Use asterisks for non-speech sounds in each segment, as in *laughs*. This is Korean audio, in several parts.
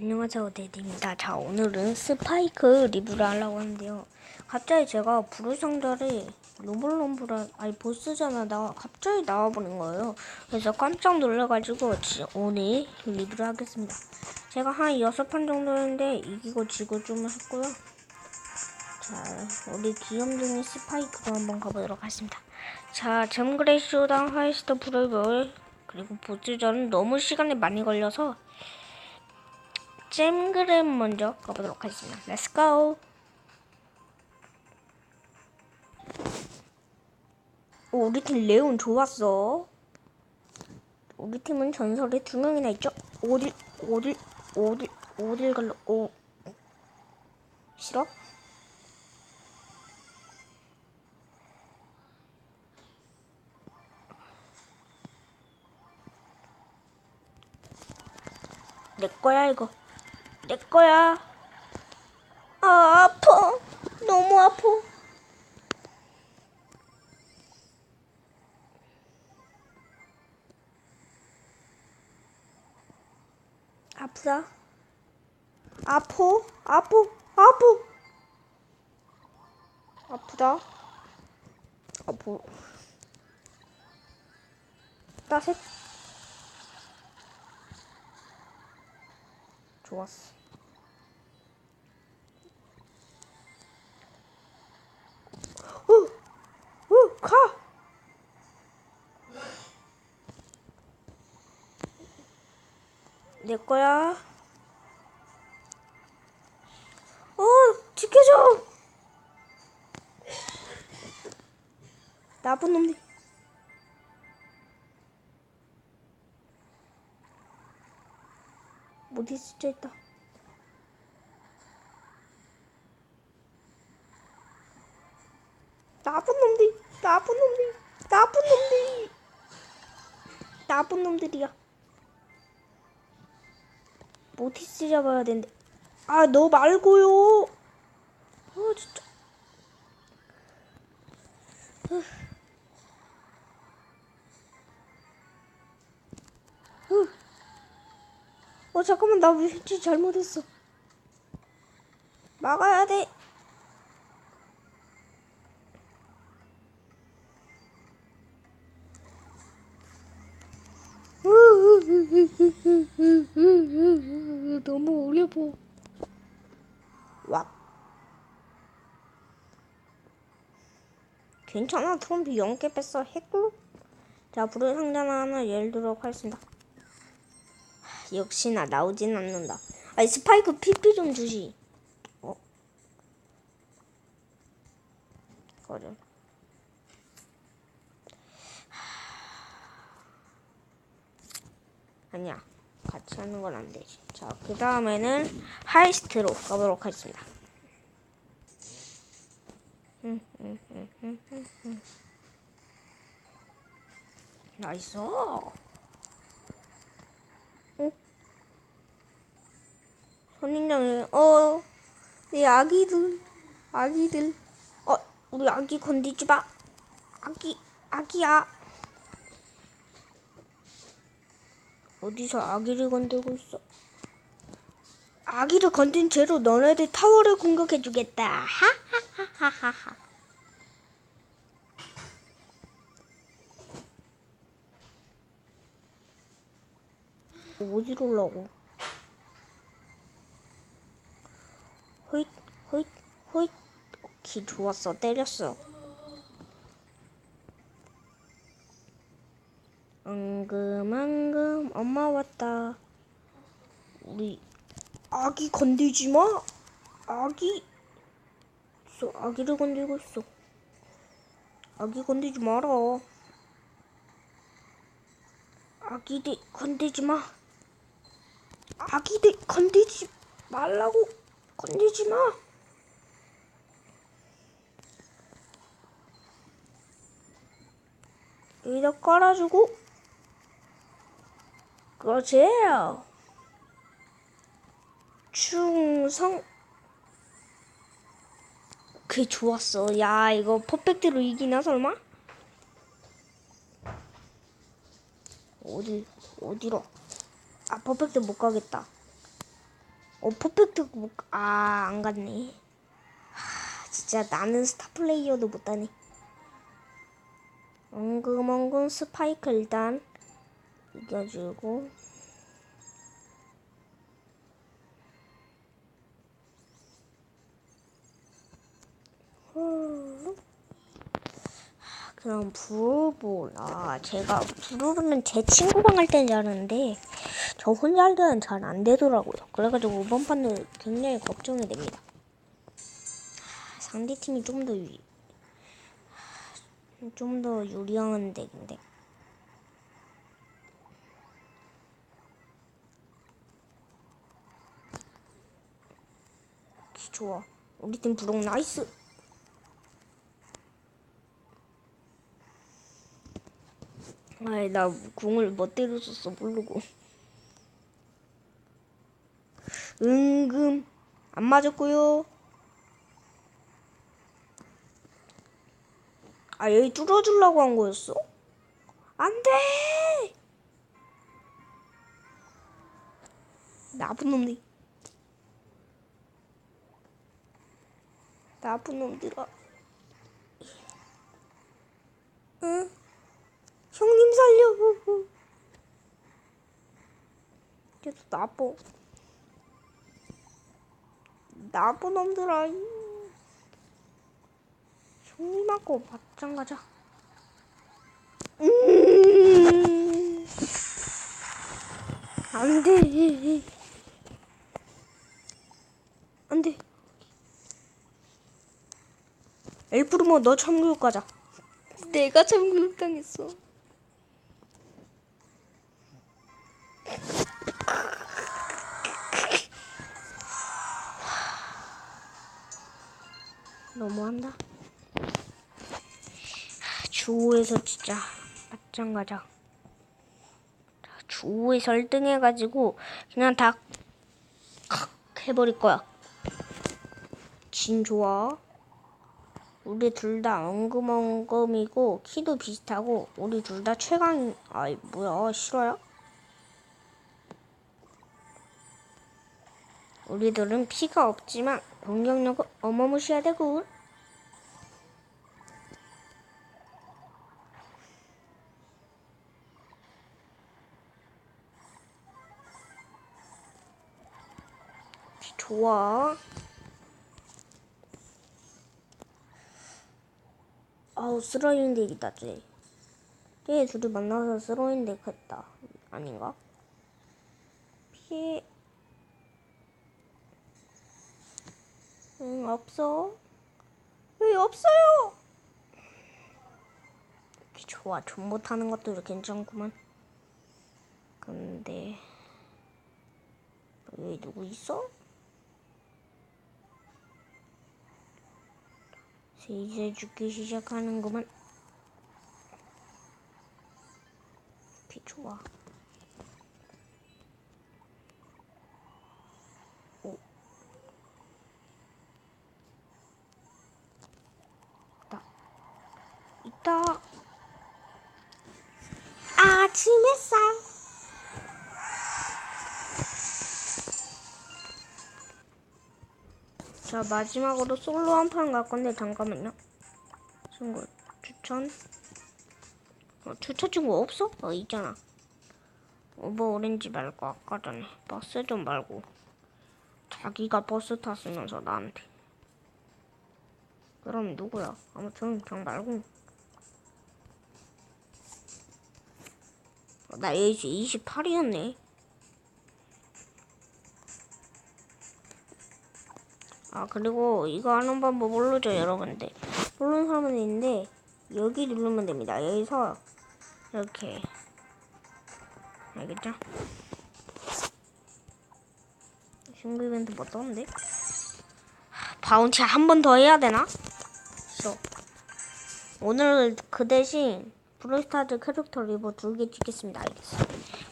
안녕하세요 데디입니다. 자 오늘은 스파이크 리뷰를 하려고 하는데요. 갑자기 제가 부르 상자를 로블럼블한 아니 보스잖아 나 갑자기 나와버린 거예요. 그래서 깜짝 놀라가지고 지- 오늘 리뷰를 하겠습니다. 제가 한 여섯 판 정도 했는데 이기고 지고 좀 했고요. 자 우리 귀염둥이 스파이크도 한번 가보도록 하겠습니다. 자 잼그레이 쇼당 하이스트 브레이벌 그리고 보스전은 너무 시간이 많이 걸려서 잼그램 먼저 가보도록 하겠습니다. Let's go. 오, 우리 팀 레온 좋았어. 우리 팀은 전설에 두 명이나 있죠. 어딜 어딜 어딜 어딜 갈러? 오 싫어? 내 거야 이거. 내 거야. 아, 아파. 너무 아파. 아프다. 아포, 아포, 아포. 아프다. 아포. 따셋. 좋았어. 어, 내 거야. 어, 지켜줘. 나쁜 놈들. 어디 스쳐 있다. 나쁜 놈들, 나쁜 놈들, 나쁜 놈들, 나쁜 놈들이야. 모티스 잡아야 되는데. 아, 너 말고요. 아, 진짜. 어, 잠깐만, 나 위치 잘못했어. 막아야 돼. *laughs* 너무 어려워. 와. 괜찮아. 트럼프 0개 뺐어. 했고. 자, 불을 상자나 하나 열도록 하겠습니다. 하, 역시나 나오진 않는다. 아니, 스파이크 PP 좀 주시. 어? 거를. 아니야. 같이 하는 건 안 되지. 자, 그 다음에는 하이스트로 가보도록 하겠습니다. 음, 음, 음. 나이스. 응? 선인장에, 어, 내 아기들, 아기들. 어, 우리 아기 건드지 마. 아기, 아기야. 어디서 아기를 건들고 있어? 아기를 건든 죄로 너네들 타워를 공격해주겠다. 하하하하하. 어디로 올라고? 호잇, 호잇, 호잇. 기 좋았어. 때렸어. 엉금엉금 엄마 왔다. 우리 아기 건들지 마. 아기. 있어. 아기를 건들고 있어. 아기 건들지 마라. 아기들 건들지 마. 아기들 건들지 말라고. 건들지 마. 여기다 깔아주고 그렇지 충성 그게 좋았어 야 이거 퍼펙트로 이기나 설마? 어디 어디로 아 퍼펙트 못 가겠다 어 퍼펙트 못, 아, 안 갔네. 하, 진짜 나는 스타 플레이어도 못 따네. 엉금엉금 스파이크 일단 이겨주고. 후. 하, 그럼 부르보라. 제가 부르보는 제 친구랑 할 때는 잘하는데 저 혼자 할 때는 잘 안 되더라고요. 그래가지고 이번 판은 굉장히 걱정이 됩니다. 하, 상대 팀이 좀 더 유, 좀더 유리한 덱인데. 좋아. 우리 팀 부록 나이스. 아이 나 궁을 멋대로 썼어 모르고. 은금 안 맞았고요. 아 여기 뚫어주려고 한 거였어? 안 돼! 나쁜 놈들. 나쁜 놈들아. 응? 형님 살려. 걔도 나빠. 나쁜 놈들아. 형님하고 맞짱 가자. 음. 안 돼. 안 돼. 엘프르모 너 참교육 가자. 내가 참교육 당했어. 너무한다. 주호에서 진짜 맞짱 가자. 주호에서 1등 해가지고 그냥 다 해버릴 거야. 진 좋아. 우리 둘 다 엉금엉금이고 키도 비슷하고 우리 둘 다 최강 아이 뭐야 싫어요? 우리들은 피가 없지만 공격력은 어마무시하다고 좋아 아우 쓰러인 덱이다 쟤. 걔 둘이 만나서 쓰러인 덱 했다. 아닌가? 피해. 응 없어. 왜 없어요? 좋아 존 못하는 것도 괜찮구만. 근데 여기 누구 있어? 이제 죽기 시작하는구만. 비 좋아. 오. 있다. 있다. 아침 햇살. 자 마지막으로 솔로 한 판 갈 건데 잠깐만요. 친구 추천. 어, 추천 친구 없어? 어 있잖아. 오버 오렌지 말고 아까 전에 버스 좀 말고 자기가 버스 탔으면서 나한테. 그럼 누구야? 아무튼 그냥 말고. 어, 나 에이지 28이었네. 아 그리고 이거 하는 방법 모르죠 여러분들. 모르는 사람은 있는데 여기 누르면 됩니다. 여기서 이렇게. 알겠죠? 신고 이벤트 뭐 떴는데? 바운티 한번 더 해야 되나? 싫어 오늘 그 대신 브로스타즈 캐릭터 리버 두 개 찍겠습니다. 알겠어.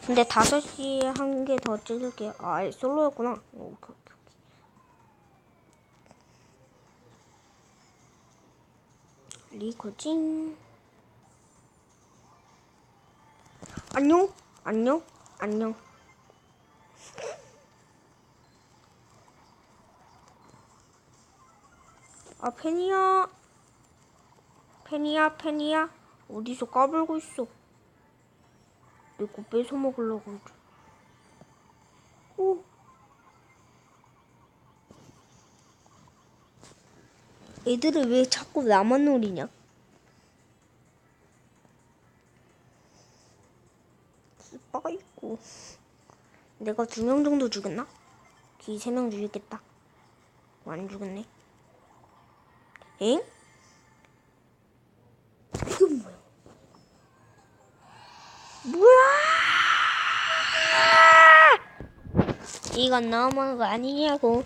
근데 5시에 한 개 더 찍을게요. 아 솔로였구나. 오케 리코징. 안녕? 안녕? 안녕. 아 페니야. 페니야 페니야. 어디서 까불고 있어? 내 거 뺏어 먹으려고 애들을 왜 자꾸 나만 노리냐 스파가 있고 내가 두 명 정도 죽였나? 기 세 명 죽였겠다 안 죽었네 엥? 이건 뭐야? 뭐야? 이건 너무한 거 아니냐고.